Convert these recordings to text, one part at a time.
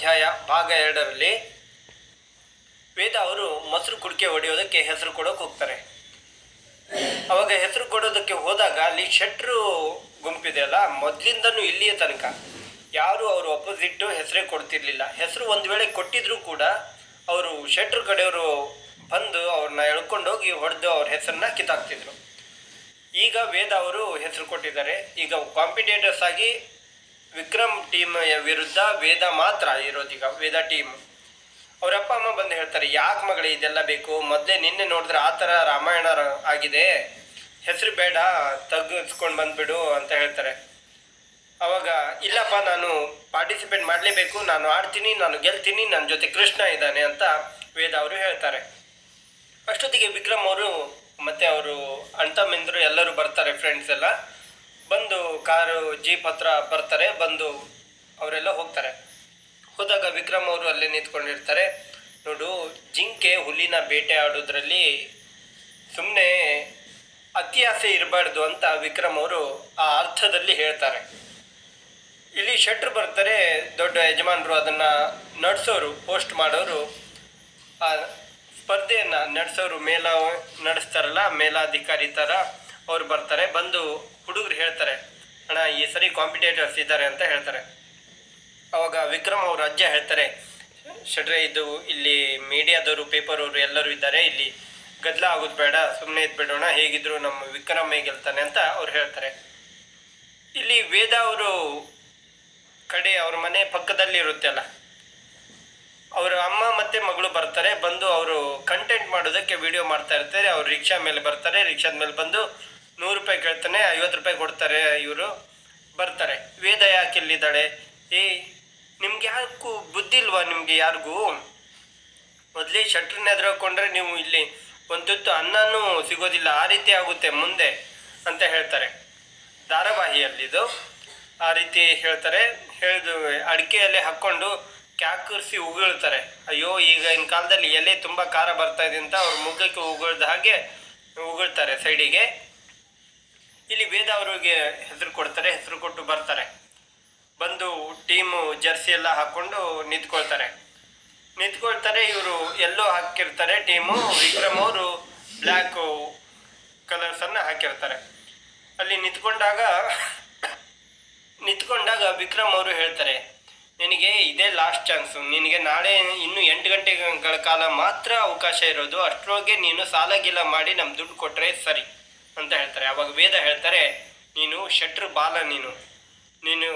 ಅಧ್ಯಾಯ ಭಾಗ ಎರಡರಲ್ಲಿ ವೇದ ಅವರು ಮೊಸರು ಕುಡಿಕೆ ಹೊಡೆಯೋದಕ್ಕೆ ಹೆಸರು ಕೊಡೋಕೆ ಹೋಗ್ತಾರೆ. ಅವಾಗ ಹೆಸರು ಕೊಡೋದಕ್ಕೆ ಹೋದಾಗ ಅಲ್ಲಿ ಶೆಟ್ರು ಗುಂಪಿದೆ ಅಲ್ಲ, ಮೊದಲಿಂದನೂ ಇಲ್ಲಿಯ ತನಕ. ಯಾರು ಅವರು ಅಪೋಸಿಟ್ಟು ಹೆಸರೇ ಕೊಡ್ತಿರ್ಲಿಲ್ಲ. ಹೆಸರು ಒಂದು ವೇಳೆ ಕೊಟ್ಟಿದ್ರು ಕೂಡ ಅವರು ಶೆಟ್ರು ಕಡೆಯವರು ಬಂದು ಅವ್ರನ್ನ ಎಳ್ಕೊಂಡೋಗಿ ಹೊಡೆದು ಅವ್ರ ಹೆಸರನ್ನ ಕಿತ್ತಾಕ್ತಿದ್ರು. ಈಗ ವೇದ ಅವರು ಹೆಸರು ಕೊಟ್ಟಿದ್ದಾರೆ. ಈಗ ಕಾಂಪಿಟೇಟರ್ಸ್ ಆಗಿ ವಿಕ್ರಮ್ ಟೀಮ್ ವಿರುದ್ಧ ವೇದ ಮಾತ್ರ ಇರೋದೀಗ ವೇದ ಟೀಮ್ ಅವ್ರ ಅಪ್ಪ, ಅಮ್ಮ ಬಂದು ಹೇಳ್ತಾರೆ, ಯಾಕೆ ಮಗಳೇ ಇದೆಲ್ಲ ಬೇಕು? ಮೊದಲೇ ನಿನ್ನೆ ನೋಡಿದ್ರೆ ಆ ಥರ ರಾಮಾಯಣ ಆಗಿದೆ. ಹೆಸರು ಬೇಡ, ತಗ್ಗಿಸ್ಕೊಂಡು ಬಂದುಬಿಡು ಅಂತ ಹೇಳ್ತಾರೆ. ಅವಾಗ, ಇಲ್ಲಪ್ಪ, ನಾನು ಪಾರ್ಟಿಸಿಪೇಟ್ ಮಾಡಲೇಬೇಕು, ನಾನು ಆಡ್ತೀನಿ, ನಾನು ಗೆಲ್ತೀನಿ ನನ್ನ ಜೊತೆ ಕೃಷ್ಣ ಇದ್ದಾನೆ ಅಂತ ವೇದ ಅವರು ಹೇಳ್ತಾರೆ. ಅಷ್ಟೊತ್ತಿಗೆ ವಿಕ್ರಮ್ ಅವರು ಮತ್ತು ಅವರು ಅಣ್ತಮ್ಮಿಂದರು ಎಲ್ಲರೂ ಬರ್ತಾರೆ ಫ್ರೆಂಡ್ಸ್ ಎಲ್ಲ. ಕಾರು, ಜೀಪ್ ಹತ್ರ ಬರ್ತಾರೆ, ಬಂದು ಅವರೆಲ್ಲ ಹೋಗ್ತಾರೆ. ಹೋದಾಗ ವಿಕ್ರಮ್ ಅವರು ಅಲ್ಲೇ ನಿಂತ್ಕೊಂಡಿರ್ತಾರೆ. ನೋಡು, ಜಿಂಕೆ ಹುಲಿನ ಬೇಟೆ ಆಡೋದ್ರಲ್ಲಿ ಸುಮ್ಮನೆ ಅತಿ ಆಸೆ ಇರಬಾರ್ದು ಅಂತ ವಿಕ್ರಮ್ ಅವರು ಆ ಅರ್ಥದಲ್ಲಿ ಹೇಳ್ತಾರೆ. ಇಲ್ಲಿ ಶೆಟ್ರು ಬರ್ತಾರೆ, ದೊಡ್ಡ ಯಜಮಾನರು ಅದನ್ನು ನಡೆಸೋರು, ಪೋಸ್ಟ್ ಮಾಡೋರು. ಆ ಸ್ಪರ್ಧೆಯನ್ನು ನಡೆಸೋರು ಮೇಲ ನಡೆಸ್ತಾರಲ್ಲ, ಮೇಲಾಧಿಕಾರಿ ಥರ ಅವ್ರು ಬರ್ತಾರೆ. ಬಂದು ಹುಡುಗರು ಹೇಳ್ತಾರೆ ಅಣ್ಣ, ಈ ಸರಿ ಕಾಂಪಿಟೇಟರ್ಸ್ ಇದ್ದಾರೆ ಅಂತ ಹೇಳ್ತಾರೆ. ಅವಾಗ ವಿಕ್ರಮ್ ಅವರು ಅಜ್ಜ ಹೇಳ್ತಾರೆ ಶಡ್ರೆ ಇದು ಇಲ್ಲಿ ಮೀಡಿಯಾದವರು ಪೇಪರ್ ಅವರು ಎಲ್ಲರೂ ಇದ್ದಾರೆ, ಇಲ್ಲಿ ಗದ್ದಲ ಆಗೋದು ಬೇಡ ಸುಮ್ಮನೆ ಇದ್ಬಿಡೋಣ, ಹೇಗಿದ್ರು ನಮ್ಮ ವಿಕ್ರಮ್ ಗೆಲ್ತಾನೆ ಅಂತ ಅವ್ರು ಹೇಳ್ತಾರೆ. ಇಲ್ಲಿ ವೇದ ಅವರು ಕಡೆ ಅವ್ರ ಮನೆ ಪಕ್ಕದಲ್ಲಿ ಇರುತ್ತೆ ಅಲ್ಲ, ಅವರ ಅಮ್ಮ ಮತ್ತೆ ಮಗಳು ಬರ್ತಾರೆ, ಬಂದು ಅವರು ಕಂಟೆಂಟ್ ಮಾಡೋದಕ್ಕೆ ವಿಡಿಯೋ ಮಾಡ್ತಾ ಇರ್ತಾರೆ, ಅವ್ರು ರಿಕ್ಷಾ ಮೇಲೆ ಬರ್ತಾರೆ, ರಿಕ್ಷಾದ ಮೇಲೆ ಬಂದು ನೂರು ರೂಪಾಯಿ ಕೇಳ್ತಾನೆ, ಐವತ್ತು ರೂಪಾಯಿ ಕೊಡ್ತಾರೆ ಇವರು, ಬರ್ತಾರೆ. ವೇದ ಯಾಕೆ ಇಲ್ಲಿದ್ದಾಳೆ? ಏ, ನಿಮ್ಗೆ ಯಾಕೂ ಬುದ್ಧಿ ಇಲ್ವಾ ನಿಮಗೆ ಯಾರಿಗೂ? ಮೊದಲೇ ಶಟ್ರನ್ನ ಎದುರಾಕೊಂಡ್ರೆ ನೀವು ಇಲ್ಲಿ ಒಂದು ತುತ್ತು ಅನ್ನನೂ ಸಿಗೋದಿಲ್ಲ, ಆ ರೀತಿ ಆಗುತ್ತೆ ಮುಂದೆ ಅಂತ ಹೇಳ್ತಾರೆ. ಧಾರಾವಾಹಿಯಲ್ಲಿದು ಆ ರೀತಿ ಹೇಳ್ತಾರೆ. ಹೇಳಿದು, ಅಡಿಕೆಯಲ್ಲೇ ಹಾಕ್ಕೊಂಡು ಕ್ಯಾಕರಿಸಿ ಉಗುಳ್ತಾರೆ. ಅಯ್ಯೋ, ಈಗಿನ ಕಾಲದಲ್ಲಿ ಎಲೆ ತುಂಬ ಖಾರ ಬರ್ತಾ ಇದೆ ಅಂತ ಅವ್ರ ಮುಖಕ್ಕೆ ಉಗುಳ್ದ ಹಾಗೆ ಉಗುಳ್ತಾರೆ ಸೈಡಿಗೆ. ಇಲ್ಲಿ ವೇದ ಅವರಿಗೆ ಹೆಸರು ಕೊಡ್ತಾರೆ, ಹೆಸರು ಕೊಟ್ಟು ಬರ್ತಾರೆ. ಬಂದು ಟೀಮು, ಜರ್ಸಿ ಎಲ್ಲ ಹಾಕ್ಕೊಂಡು ನಿಂತ್ಕೊಳ್ತಾರೆ. ನಿಂತ್ಕೊಳ್ತಾರೆ, ಇವರು ಎಲ್ಲೋ ಹಾಕಿರ್ತಾರೆ ಟೀಮು, ವಿಕ್ರಮ್ ಅವರು ಬ್ಲ್ಯಾಕ್ ಕಲರ್ಸನ್ನು ಹಾಕಿರ್ತಾರೆ. ಅಲ್ಲಿ ನಿಂತ್ಕೊಂಡಾಗ ನಿಂತ್ಕೊಂಡಾಗ ವಿಕ್ರಮ್ ಅವರು ಹೇಳ್ತಾರೆ, ನಿನಗೆ ಇದೇ ಲಾಸ್ಟ್ ಚಾನ್ಸು ನಿನಗೆ ನಾಳೆ ಇನ್ನು ಎಂಟು ಗಂಟೆಗಳ ಕಾಲ ಮಾತ್ರ ಅವಕಾಶ ಇರೋದು. ಅಷ್ಟರೊಳಗೆ ನೀನು ಸಾಲ ಗೀಲ ಮಾಡಿ ನಮ್ಮ ದುಡ್ಡು ಕೊಟ್ಟರೆ ಸರಿ. ಅಂತ ಹೇಳ್ತಾರೆ. ಅವಾಗ ವೇದ ಹೇಳ್ತಾರೆ, ನೀನು ಶಟ್ರು ಬಾಲ ನೀನು. ನೀನು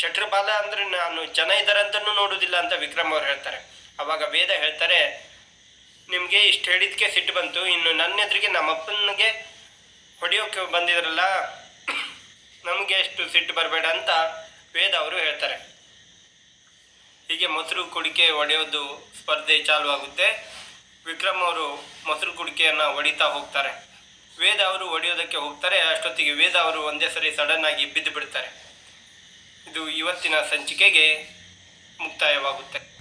ಶಟ್ರು ಬಾಲ ಅಂದ್ರೆ ನಾನು ಜನ ಇದ್ದಾರಂತನೂ ನೋಡೋದಿಲ್ಲ ಅಂತ ವಿಕ್ರಮ್ ಅವ್ರು ಹೇಳ್ತಾರೆ. ಅವಾಗ ವೇದ ಹೇಳ್ತಾರೆ, ನಿಮಗೆ ಇಷ್ಟು ಹೇಳಿದ್ಕೆ ಸಿಟ್ಟು ಬಂತು, ಇನ್ನು ನನ್ನ ಎದುರಿಗೆ ನಮ್ಮ ಅಪ್ಪನಿಗೆ ಹೊಡೆಯೋಕೆ ಬಂದಿದ್ರಲ್ಲ, ನಮಗೆ ಎಷ್ಟು ಸಿಟ್ಟು ಬರಬೇಡ ಅಂತ ವೇದ ಅವರು ಹೇಳ್ತಾರೆ. ಹೀಗೆ ಮೊಸರು ಕುಡಿಕೆ ಒಡೆಯೋದು ಸ್ಪರ್ಧೆ ಚಾಲುವಾಗುತ್ತೆ. ವಿಕ್ರಮ್ ಅವರು ಮೊಸರು ಕುಡಿಕೆಯನ್ನು ಹೊಡಿತಾ ಹೋಗ್ತಾರೆ. ವೇದ ಅವರು ಹೊಡೆಯೋದಕ್ಕೆ ಹೋಗ್ತಾರೆ, ಅಷ್ಟೊತ್ತಿಗೆ ವೇದ ಅವರು ಒಂದೇ ಸರಿ ಸಡನ್ ಆಗಿ ಬಿದ್ದು ಬಿಡ್ತಾರೆ ಇದು ಇವತ್ತಿನ ಸಂಚಿಕೆಗೆ ಮುಕ್ತಾಯವಾಗುತ್ತೆ.